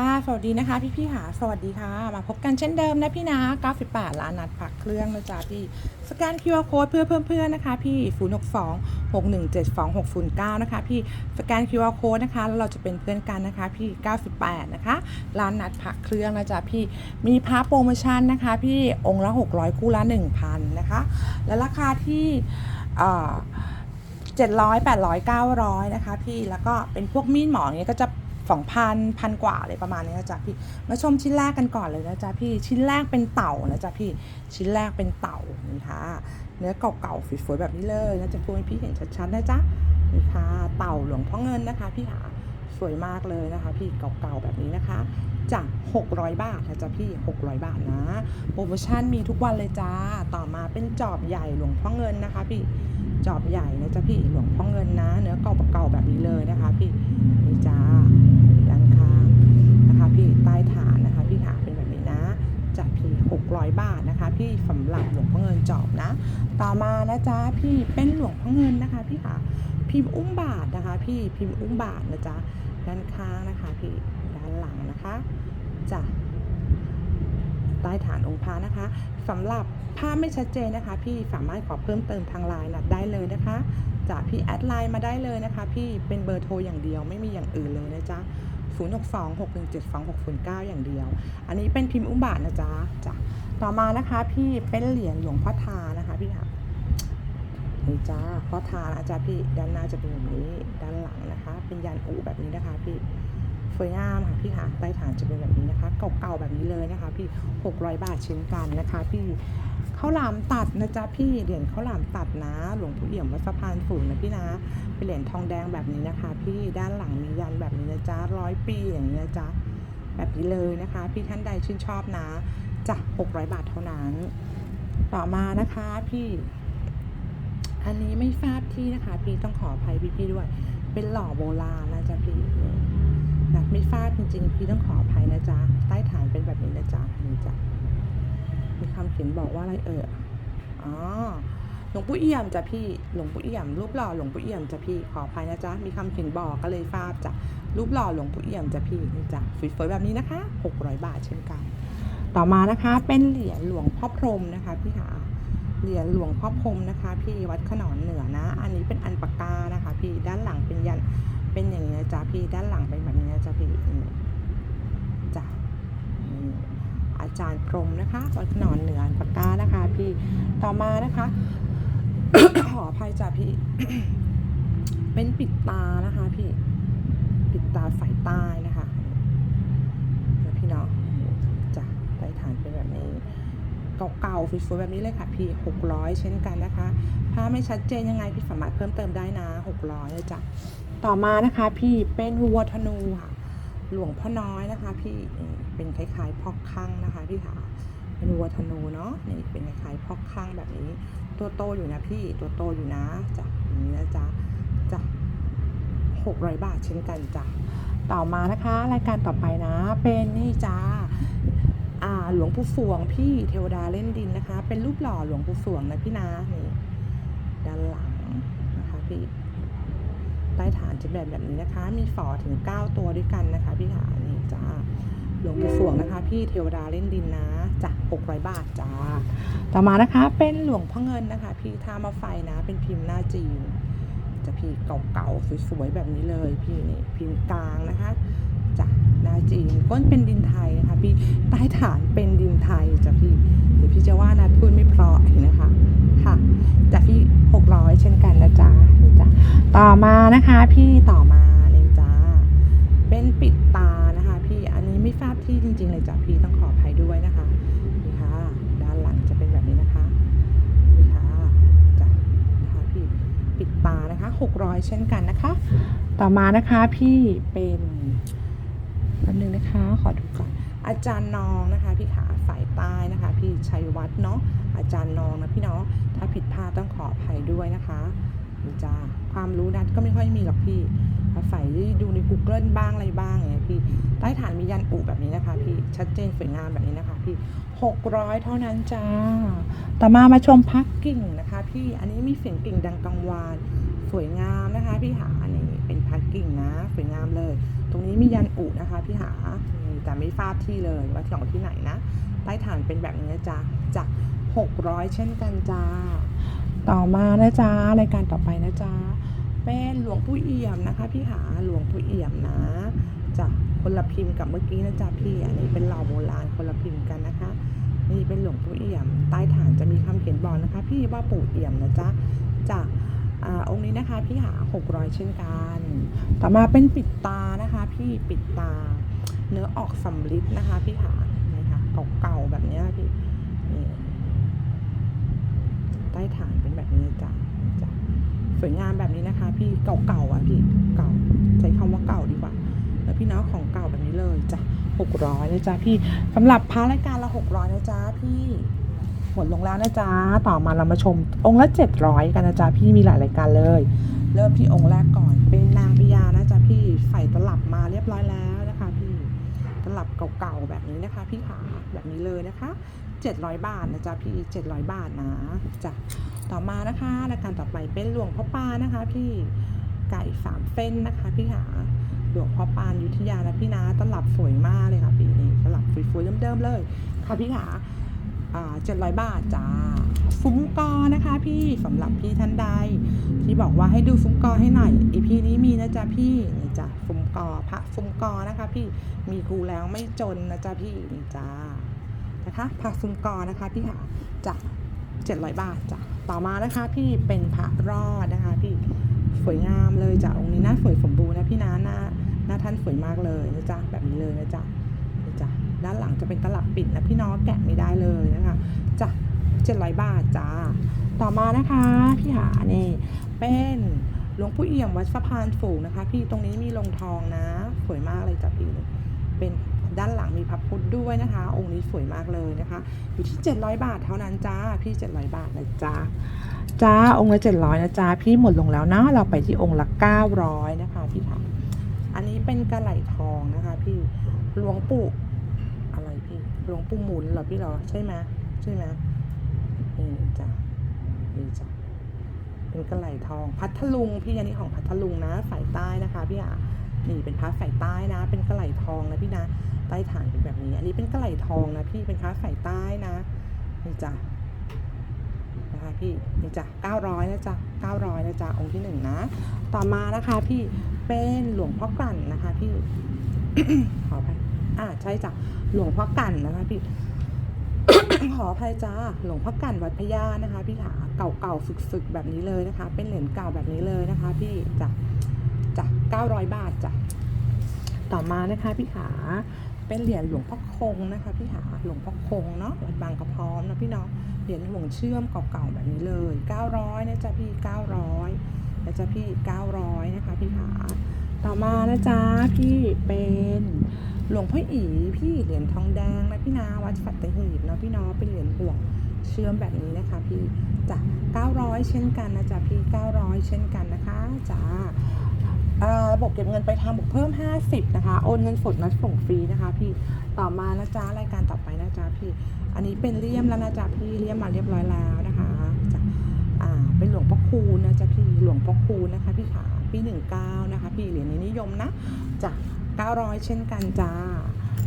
ค่ะสวัสดีนะคะพี่พี่หาสวัสดีค่ะ มาพบกันเช่นเดิมนะพี่นะ98ล้านนัดผักเครื่องนะจ๊ะพี่สแกน QR code เพื่อเพิ่มเพื่อนนะคะพี่ 0 6 2 6 1 7 2 6 0 9 นะคะพี่สแกน QR code นะคะแล้วเราจะเป็นเพื่อนกันนะคะพี่ 98 นะคะร้านนัดผักเครื่องนะจ๊ะพี่มีพาโปรโมชั่นนะคะ พี่องค์ละ 600 คู่ละ 1,000 นะคะ และราคาที่เอ่อเจ็ดร้อยแปดร้อยเก้าร้อยนะคะพี่แล้วก็เป็นพวกมีดหมอเนี้ยก็จะ สองพันพันกว่าเลยประมาณนี้นะจ๊ะพี่มาชมชิ้นแรกกันก่อนเลยนะจ๊ะพี่ชิ้นแรกเป็นเต่านะจ๊ะพี่ชิ้นแรกเป็นเต่านี่ค่ะเนื้อเก่าๆสวยๆแบบนี้เลยนะจะพูดให้พี่เห็นชัดๆนะจ๊ะนี่ค่ะเต่าหลวงพ่อเงินนะคะพี่หาสวยมากเลยนะคะ พี่เก่าๆแบบนี้นะคะจาก600 บาทนะจ๊ะพี่ 600 บาทนะโปรโมชั่นมีทุกวันเลยจ้าต่อมาเป็นจอบใหญ่หลวงพ่อเงินนะคะ พี่จอบใหญ่นะจ๊ะพี่หลวงพ่อเงินนะ เนื้อเก่าเก่าๆแบบนี้เลยนะคะ พี่นี่จ้าด้านข้างนะคะพี่ใต้ฐานนะคะ พี่ฐานเป็นแบบนี้นะจากพี่ 600 บาทนะคะพี่สำหรับหลวงพ่อเงินจอบนะ ต่อมานะจ๊ะพี่เป็นหลวงพ่อเงินนะคะพี่ค่ะพิมพ์อุ้มบาทนะคะ พี่พิมพ์อุ้มบาทนะจ๊ะด้านข้างนะคะพี่ด้านหลังนะคะจ้ะใต้ฐานองค์พระนะคะสำหรับภาพไม่ชัดเจนนะคะ พี่สามารถขอเพิ่มเติมทางไลน์นัดได้เลยนะคะจากพี่แอดไลน์มาได้เลยนะคะ พี่เป็นเบอร์โทรอย่างเดียวไม่มีอย่างอื่นเลยนะจ๊ะ0 6 2 6 1 7 2 6 0 9 อย่างเดียว อันนี้เป็นพิมพ์อุ้มบาทนะจ๊ะจ้ะ ต่อมานะคะพี่เป็นเหรียญหลวงพ่อทานะคะพี่ค่ะนี่จ้าพ่อทานะจ๊ะพี่ด้านหน้าจะเป็นแบบนี้ด้านหลังนะคะ เป็นยันอูแบบนี้นะคะ พี่สวยงามค่ะพี่ค่ะใต้ฐานจะเป็นแบบนี้นะคะเก่าๆแบบนี้เลยนะคะ พี่600บาทเช่นกันนะคะ พี่ข้าวหลามตัดนะจ๊ะพี่เหรียญข้าวหลามตัดนะ หลวงปู่เอี่ยมวัดสะพานสูงนะพี่นะเป็นเหรียญทองแดงแบบนี้นะคะ พี่ด้านหลังมียันแบบนี้นะจ๊ะร้อยปีอย่างนี้นะจ๊ะแบบนี้เลยนะคะ พี่ท่านใดชื่นชอบนะ จ้ะ600 บาทเท่านั้น ต่อมานะคะพี่ อันนี้ไม่ทราบที่นะคะ พี่ต้องขออภัยพี่ๆด้วย เป็นหล่อโบราณนะจ๊ะพี่นะไม่ฟาดจริงๆ พี่ต้องขออภัยนะจ๊ะ ใต้ฐานเป็นแบบนี้นะจ๊ะนี่จ้ะมีคำเขียนบอกว่าอะไรเอ่ยอ๋อหลวงปู่เอี่ยมจ้ะพี่หลวงปู่เอี่ยมรูปหล่อหลวงปู่เอี่ยมจ้ะพี่ขออภัยนะจ๊ะมีคำเขียนบอกก็เลยฟาดจ้ะรูปหล่อหลวงปู่เอี่ยมจ้ะพี่นี่จ้ะสวยๆแบบนี้นะคะ 600 บาทเช่นกัน ต่อมานะคะเป็นเหรียญหลวงพ่อพรมนะคะพี่หาเหรียญหลวงพ่อพรมนะคะ พี่วัดขนอนเหนือนะ อันนี้เป็นอันปากกานะคะ พี่ด้านหลังเป็นยันเป็นอย่างนี้จ๊ะพี่ด้านหลังเป็นแบบนี้นะจ๊ะพี่จ้ะนี่อาจารย์พรมนะคะวัดขนอนเหนืออันปากกานะคะ พี่ต่อมานะคะ ขออภัยจ้ะพี่ เป็นปิดตานะคะ พี่ปิดตาฝ่ายใต้นะคะนะพี่เนาะจ้ะใต้ฐานเป็นแบบนี้ เก่าๆสวยๆแบบนี้เลยค่ะพี่600 เช่นกันนะคะ ถ้าไม่ชัดเจนยังไงพี่สามารถเพิ่มเติมได้นะ600เลยจ้ะต่อมานะคะพี่เป็นวัวธนูค่ะ หลวงพ่อน้อยนะคะ พี่เป็นคล้ายๆพอกข้างนะคะพี่ขาเป็นวัวธนูเนาะนี่เป็นคล้ายๆพอกข้างแบบนี้ ตัวโตอยู่นะพี่ตัวโตอยู่นะจ้ะอย่างนี้นะจ๊ะจ้ะหกร้อยบาทเช่นกันจ้ะต่อมานะคะ รายการต่อไปนะเป็นนี่จ้า หลวงปู่สวงพี่เทวดาเล่นดินนะคะ เป็นรูปหล่อหลวงปู่สวงนะพี่นะนี่ด้านหลังนะคะพี่ใต้ฐานจะแบบแบบนี้นะคะ มีฝอถึง 9 ตัวด้วยกันนะคะ พี่ฐานนี่จ้าหลวงปู่สวงนะคะ พี่เทวดาเล่นดินนะจ้ะ600 บาทจ้าต่อมานะคะ เป็นหลวงพ่อเงินนะคะ พี่ท่ามาไฟนะ เป็นพิมพ์หน้าจีนจะพี่เก่าๆสวยๆแบบนี้เลย พี่นี่พิมพ์กลางนะคะ หน้าจีนก้นเป็นดินไทยนะคะพี่ใต้ฐานเป็นดินไทยจ้ะพี่เดี๋ยวพี่จะว่านัดพูดไม่เพราะนะคะค่ะจ้ะพี่600เช่นกันนะจ๊ะนี่จ้ะต่อมานะคะพี่ต่อมานี่จ้าเป็นปิดตานะคะพี่อันนี้ไม่ทราบที่จริง ๆ เลยจ้ะพี่ต้องขออภัยด้วยนะคะนี่ค่ะด้านหลังจะเป็นแบบนี้นะคะนี่ค่ะจ้ะนะคะพี่ปิดตานะคะ600เช่นกันนะคะ ต่อมานะคะพี่เป็น แป๊บนึงนะคะขอดูก่อนอาจารย์นองนะคะพี่ขาฝ่ายใต้นะคะ พี่ชัยวัฒน์เนาะอาจารย์นองนะพี่เนาะถ้าผิดพลาดต้องขออภัยด้วยนะคะจ้าความรู้นัดก็ไม่ค่อยมีหรอกพี่อาศัยดูใน Google บ้างอะไรบ้างอย่างเงี้ยพี่ใต้ฐานมียันอุแบบนี้นะคะ พี่ชัดเจนสวยงามแบบนี้นะคะพี่600เท่านั้นจ้า ต่อมามาชมพักกิ่งนะคะ พี่อันนี้มีเสียงกิ่งดังกังวาน สวยงามนะคะ พี่หาอันนี้เป็นพักกิ่งนะสวยงามเลย ตรงนี้มียันอุนะคะพี่หานี่ไม่ทราบที่เลยว่าของที่ไหนนะใต้ฐานเป็นแบบนี้นะจ๊ะจาก 600 เช่นกันจ้า ต่อมานะจ๊ะรายการต่อไปนะจ๊ะเป็นหลวงปู่เอี่ยมนะคะพี่หาหลวงปู่เอี่ยมนะจ้ะคนละพิมพ์กับเมื่อกี้นะจ๊ะพี่อันนี้เป็นเหล่าโบราณคนละพิมพ์กันนะคะนี่เป็นหลวงปู่เอี่ยม ใต้ฐานจะมีคำเขียนบอกนะคะ พี่ว่าปู่เอี่ยมนะจ๊ะจาก อองค์นี้นะคะพี่หา 600 เช่นกัน ต่อมาเป็นปิดตานะคะ พี่ปิดตา เนื้อออกสำลิดนะคะ พี่หานี่ค่ะเก่าๆแบบนี้พี่นี่ใต้ฐานเป็นแบบนี้จ้ะจ้ะสวยงามแบบนี้นะคะ พี่เก่าๆอะพี่เก่าใช้คำว่าเก่าดีกว่า แล้วพี่น้องของเก่าแบบนี้เลยจ้ะหกร้อยนะจ๊ะพี่สำหรับพารายการละหกร้อยนะจ๊ะพี่ หมดลงแล้วนะจ๊ะ ต่อมาเรามาชมองค์ละเจ็ดร้อยกันนะจ๊ะพี่มีหลายรายการเลย เริ่มที่องค์แรกก่อน เป็นนางพญานะจ๊ะพี่ใส่ตลับมาเรียบร้อยแล้วนะคะ พี่ตลับเก่าๆแบบนี้นะคะ พี่ขาแบบนี้เลยนะคะ 700 บาทนะจ๊ะพี่ 700 บาทนะจ้ะต่อมานะคะรายการต่อไปเป็นหลวงพ่อปานะคะ พี่ไก่สามเส้นนะคะ พี่หาหลวงพ่อปานยุทธยานะพี่นะตลับสวยมากเลยค่ะพี่นี่ตลับฟุยๆเดิมๆเลย ค่ะพี่ขา อ่า700บาทจ้าฟุ้งกอนะคะ พี่สำหรับพี่ท่านใดที่บอกว่าให้ดูฟุ้งกอให้หน่อยอีพีนี้มีนะจ๊ะพี่นี่จ้ะฟุ้งกอพระฟุ้งกอนะคะ พี่มีกูแล้วไม่จนนะจ๊ะพี่นี่จ้านะคะพระซุ้มกอนะคะพี่ค่ะจาก700บาทจ้ะต่อมานะคะ พี่เป็นพระรอดนะคะ พี่สวยงามเลยจ้ะองค์นี้หน้าสวยสมบูรณ์นะพี่นะหน้าหน้าท่านสวยมากเลยนะจ๊ะแบบนี้เลยนะจ๊ะนี่จ้ะ ด้านหลังจะเป็นตลับปิดนะพี่น้องแกะไม่ได้เลยนะคะจ้ะ700บาทจ้าต่อมานะคะพี่หานี่เป็นหลวงปู่เอี่ยมวัดสะพานฝูงนะคะ พี่ตรงนี้มีลงทองนะสวยมากเลยจ้ะพี่เป็นด้านหลังมีพับพุทธด้วยนะคะ องค์นี้สวยมากเลยนะคะ อยู่ที่ 700 บาทเท่านั้นจ้าพี่ 700 บาทนะจ้าจ้าองค์ละ700นะจ้าพี่หมดลงแล้วนะเราไปที่องค์ละ900นะคะพี่ค่ะอันนี้เป็นกระไหลทองนะคะ พี่หลวงปู่ หลวงปู่หมุนเหรอพี่เหรอใช่ไหมใช่ไหมนี่จ้ะนี่จ้ะเป็นกระไหลทอง พัทลุงพี่อันนี้ของพัทลุงนะสายใต้นะคะพี่อะนี่เป็นพระสายใต้นะ เป็นกระไหลทองนะพี่นะใต้ฐานเป็นแบบนี้ อันนี้เป็นกระไหลทองนะพี่เป็นพระสายใต้นะนี่จ้ะนะคะพี่นี่จ้ะ900นะจ๊ะ900นะจ๊ะองค์ที่หนึ่งนะ ต่อมานะคะพี่เป็นหลวงพ่อกลั่นนะคะพี่ขออภัย อ่าใช่จ้ะหลวงพ่อกั่นนะคะพี่ขออภัยจ้าหลวงพ่อกั่นวัดพญานะคะ พี่ขาเก่าๆฝึกๆแบบนี้เลยนะคะ เป็นเหรียญเก่าแบบนี้เลยนะคะ พี่จ้ะจ้ะ900บาทจ้ะต่อมานะคะ พี่ขาเป็นเหรียญหลวงพ่อคงนะคะ พี่ขาหลวงพ่อคงเนาะวัดบางกระพร้อมนะพี่เนาะเหรียญห่วงเชื่อมเก่าๆแบบนี้เลย900นะจ๊ะพี่900นะจ๊ะพี่900นะคะ พี่ขาต่อมานะจ๊ะพี่เป็น หลวงพ่ออีพี่เหรียญทองแดงนะพี่นาวัดสัตหีบเนาะพี่เนาะเป็นเหรียญห่วงเชื่อมแบบนี้นะคะพี่จ้ะ900 เช่นกันนะจ๊ะพี่ 900 เช่นกันนะคะจ้าระบบเก็บเงินไปทางบวกเพิ่ม 50 นะคะ โอนเงินสดนัดส่งฟรีนะคะพี่ ต่อมานะจ๊ะรายการต่อไปนะจ๊ะพี่ อันนี้เป็นเลี่ยมแล้วนะจ๊ะพี่ เลี่ยมมาเรียบร้อยแล้วนะคะ เป็นหลวงพ่อคูณนะจ๊ะพี่หลวงพ่อคูณนะคะพี่ขาปี19นะคะพี่เหรียญนนิยมนะจ้ะ900เช่นกันจ้า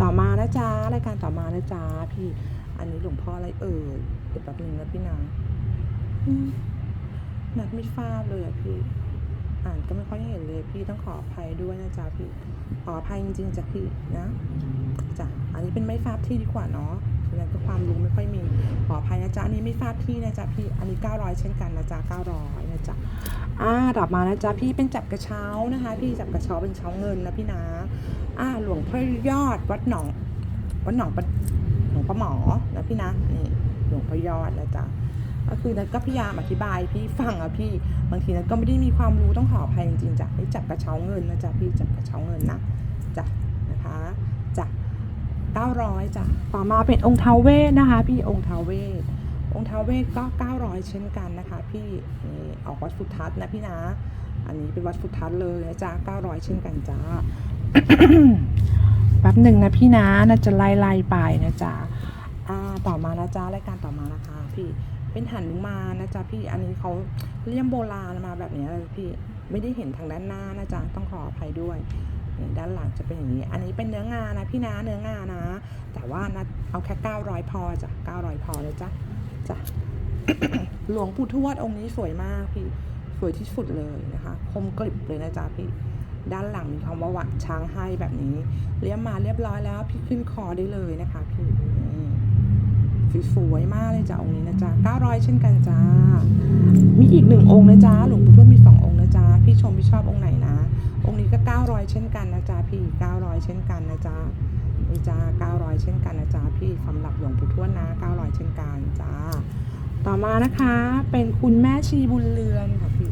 ต่อมานะจ๊ะรายการต่อมานะจ๊ะพี่ อันนี้หลวงพ่ออะไรเอ่ยเดี๋ยวแป๊บนึงนะพี่นางอืมนัดไม่ทราบเลยอะพี่ อ่านก็ไม่ค่อยเห็นเลยพี่ต้องขออภัยด้วยนะจ๊ะพี่ ขออภัยจริงๆจ้ะพี่นะจ้ะอันนี้เป็นไม่ทราบที่ดีกว่าเนาะ ฉะนั้นก็ความรู้ไม่ค่อยมีขออภัยนะจ๊ะอันนี้ไม่ทราบที่นะจ๊ะพี่อันนี้ 900 เช่นกันนะจ๊ะ900นะจ๊ะอ่าต่อมานะจ๊ะพี่เป็นจับกระเช้านะคะ พี่จับกระเช้าเป็นเช้าเงินนะพี่นะอ่าหลวงพ่อยอดวัดหนองวัดหนองปหลวงพ่อหมอนะพี่นะนี่หลวงพ่อยอดนะจ๊ะก็คือนัทก็พยายามอธิบายพี่ฟังอะพี่บางทีนัทก็ไม่ได้มีความรู้ต้องขออภัยจริงๆจ้ะให้จับกระเช้าเงินนะจ๊ะพี่จับกระเช้าเงินนะ 900จ้ะต่อมาเป็นองค์เทวเวสนะคะ พี่องค์เทวเวสองค์เทวเวสก็ 900 เช่นกันนะคะ พี่นี่ออกวัดฟุทัศน์นะพี่นะ อันนี้เป็นวัดฟุทัศน์เลยนะจ๊ะ900 เช่นกันจ้าแป๊บหนึ่งนะพี่นะน่าจะไล่ไล่ไปนะจ๊ะอ่าต่อมานะจ๊ะรายการต่อมานะคะ พี่เป็นหันุมานะจ๊ะพี่อันนี้เขาเลี่ยมโบราณมาแบบนี้เลยพี่ไม่ได้เห็นทางด้านหน้านะจ๊ะต้องขออภัยด้วย ด้านหลังจะเป็นอย่างนี้ อันนี้เป็นเนื้องานะพี่นะเนื้องานะ แต่ว่านะเอาแค่900พอจ้ะ900พอเลยจ้ะจ้ะหลวงปู่ทวดองค์นี้สวยมากพี่สวยที่สุดเลยนะคะคมกริบเลยนะจ๊ะพี่ด้านหลังมีคำว่าวัดช้างให้แบบนี้เลี้ยมมาเรียบร้อยแล้ว พี่ขึ้นคอได้เลยนะคะพี่สวยมากเลยจ้ะองค์นี้นะจ๊ะ900 เช่นกันจ้ามีอีกหนึ่งองค์นะจ๊ะหลวงปู่ทวดมีสององค์นะจ๊ะพี่ชมพี่ชอบองค์ไหน องค์นี้ก็ 900 เช่นกันนะจ๊ะพี่ 900 เช่นกันนะจ๊ะนี่จ้า900 เช่นกันนะจ๊ะพี่สำหรับหลวงปู่ทวดนะ 900 เช่นกันจ้าต่อมานะคะเป็นคุณแม่ชีบุญเรือนค่ะพี่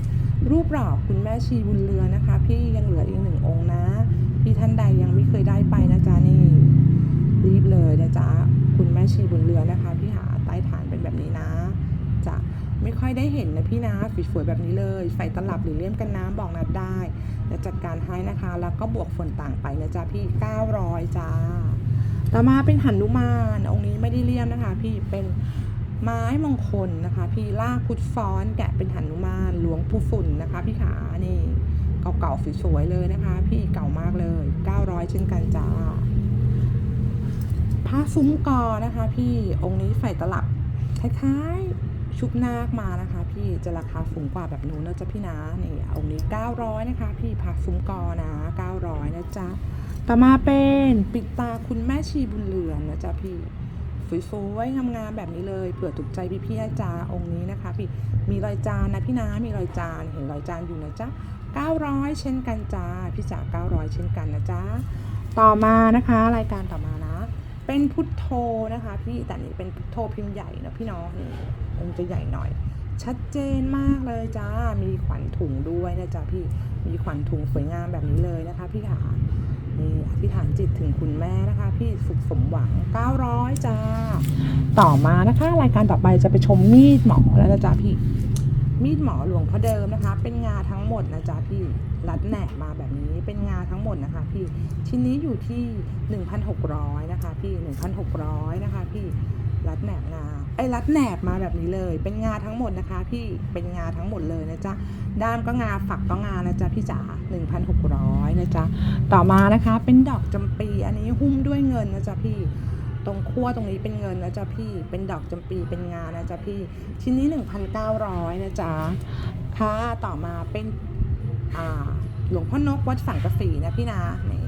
รูปหล่อคุณแม่ชีบุญเรือนนะคะ พี่ยังเหลืออีกหนึ่งองค์นะ พี่ท่านใดยังไม่เคยได้ไปนะจ๊ะนี่รีบเลยนะจ๊ะคุณแม่ชีบุญเรือนนะคะ พี่หาใต้ฐานเป็นแบบนี้นะจะ ไม่ค่อยได้เห็นนะพี่นะสวยๆแบบนี้เลยไฟตลับหรือเลี่ยมกันน้ำบอกนัดได้จะจัดการให้นะคะ แล้วก็บวกส่วนต่างไปนะจ๊ะพี่ 900จ้าต่อมาเป็นหันุมานองค์นี้ไม่ได้เลี่ยมนะคะ พี่เป็นไม้มงคลนะคะ พี่ลากพุทธซ้อนแกะเป็นหันุมานหลวงปู่ฝุ่นนะคะ พี่ขานี่เก่าๆสวยๆเลยนะคะ พี่เก่ามากเลย 900 เช่นกันจ้าผ้าซุ้มกอนะคะ พี่องค์นี้ใส่ตลับคล้ายๆ ชุบนาคมานะคะ พี่จะราคาสูงกว่าแบบนู้นนะจ๊ะพี่นะนี่องค์นี้ 900 นะคะ พี่ผ้าซุ้มกอนะ 900 นะจ๊ะต่อมาเป็นปิดตาคุณแม่ชีบุญเหลืองนะจ๊ะพี่สวยๆงามๆแบบนี้เลยเผื่อถูกใจพี่ๆนะจ๊ะองค์นี้นะคะ พี่มีรอยจานนะพี่นะมีรอยจานเห็นรอยจานอยู่นะจ๊ะ900 เช่นกันจ้าพี่จ๋า900 เช่นกันนะจ๊ะต่อมานะคะรายการต่อมานะ เป็นพุทโธนะคะ พี่แต่นี่เป็นพุทโธพิมพ์ใหญ่นะพี่น้องนี่ องค์จะใหญ่หน่อย ชัดเจนมากเลยจ้า มีขวัญถุงด้วยนะจ๊ะพี่ มีขวัญถุงสวยงามแบบนี้เลยนะคะ พี่ขานี่อธิษฐานจิตถึงคุณแม่นะคะ พี่สุขสมหวัง 900 จ้า ต่อมานะคะ รายการต่อไปจะไปชมมีดหมอแล้วนะจ๊ะพี่ มีดหมอหลวงพ่อเดิมนะคะ เป็นงาทั้งหมดนะจ๊ะพี่ รัดแหนบมาแบบนี้ เป็นงาทั้งหมดนะคะ พี่ ชิ้นนี้อยู่ที่ 1,600 นะคะ พี่ 1,600 นะคะ พี่ รัดแหนบงาไอ้รัดแหนบมาแบบนี้เลย เป็นงาทั้งหมดนะคะ พี่เป็นงาทั้งหมดเลยนะจ๊ะด้ามก็งาฝักก็งานะจ๊ะพี่จ๋า1,600นะจ๊ะต่อมานะคะเป็นดอกจำปีอันนี้หุ้มด้วยเงินนะจ๊ะพี่ตรงขั้วตรงนี้เป็นเงินนะจ๊ะพี่ เป็นดอกจำปี เป็นงานนะจ๊ะพี่ ชิ้นนี้ 1,900 นะจ๊ะ ค่ะ ต่อมาเป็น อ่า หลวงพ่อนกวัดฝังกระสีนะพี่นะนี่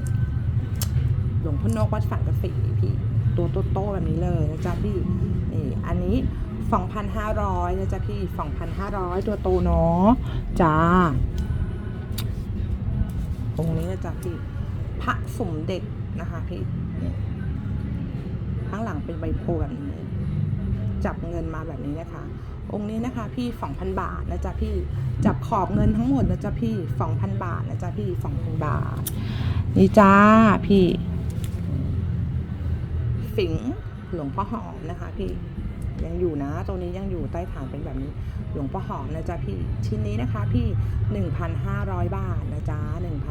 หลวงพ่อนกวัดฝังกระสีพี่ ตัวโตๆแบบนี้เลยนะจ๊ะพี่นี่อันนี้ 2,500นะจ๊ะพี่ 2,500 ตัวโตเนาะจ้าตรงนี้นะจ๊ะพี่พระสมเด็จนะคะพี่นี่ข้างหลังเป็นใบโพแบบนี้จับเงินมาแบบนี้นะคะ องค์นี้นะคะพี่ 2,000 บาทนะจ๊ะพี่จับขอบเงินทั้งหมดนะจ๊ะพี่ 2,000 บาทนะจ๊ะพี่ 2,000 บาท นี่จ้าพี่ สิงห์หลวงพ่อหอมนะคะพี่ยังอยู่นะตัวนี้ยังอยู่ใต้ฐานเป็นแบบนี้ หลวงพ่อหอมนะจ๊ะพี่ชิ้นนี้นะคะพี่ 1,500 บาทนะจ๊ะ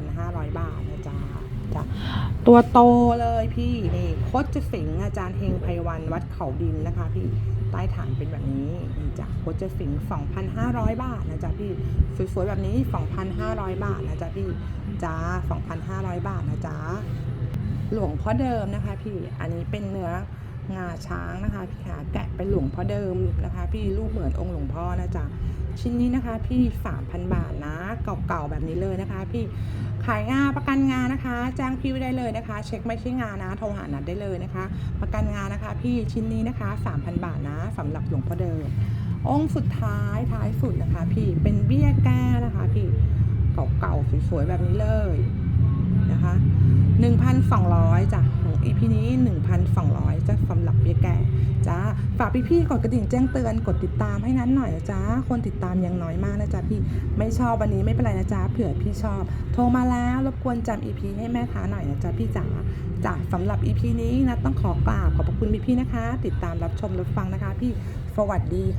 1,500 บาทนะจ๊ะจ้ะตัวโตเลยพี่นี่โคตรสิงห์อาจารย์เฮงไพวันวัดเขาดินนะคะ พี่ใต้ฐานเป็นแบบนี้นี่จ้ะโคตรสิงห์2,500 บาทนะจ๊ะพี่สวยๆแบบนี้ 2,500 บาทนะจ๊ะพี่จ้า2,500 บาทนะจ๊ะ หลวงพ่อเดิมนะคะ พี่อันนี้เป็นเนื้องาช้างนะคะพี่ขาแกะเป็นหลวงพ่อเดิมนะคะ พี่รูปเหมือนองค์หลวงพ่อนะจ๊ะชิ้นนี้นะคะ พี่3,000 บาทนะเก่าๆแบบนี้เลยนะคะ พี่ขายงาประกันงานะคะจ้างพี่ไว้ได้เลยนะคะ เช็คไม่ใช่งานะโทรหานัดได้เลยนะคะ ประกันงานะคะ พี่ชิ้นนี้นะคะ 3,000 บาทนะสำหรับหลวงพ่อเดิม องค์สุดท้ายท้ายสุดนะคะ พี่เป็นเบี้ยแก้นะคะ พี่เก่าๆสวยๆแบบนี้เลย นะคะ1,200จ้ะของ EP นี้ 1,200จ้ะสำหรับเบี้ยแก่จ้าฝากพี่ๆกดกระดิ่งแจ้งเตือนกดติดตามให้นั้นหน่อยนะจ๊ะคนติดตามยังน้อยมากนะจ๊ะพี่ไม่ชอบวันนี้ไม่เป็นไรนะจ๊ะเผื่อพี่ชอบ โทรมาแล้วรบกวนจำ EP ให้แม่ค้าหน่อยนะจ๊ะพี่จ๋าจ้ะสำหรับ EP นี้นะต้องขอกราบขอบพระคุณพี่ๆนะคะ ติดตามรับชมรับฟังนะคะ พี่สวัสดีค่ะ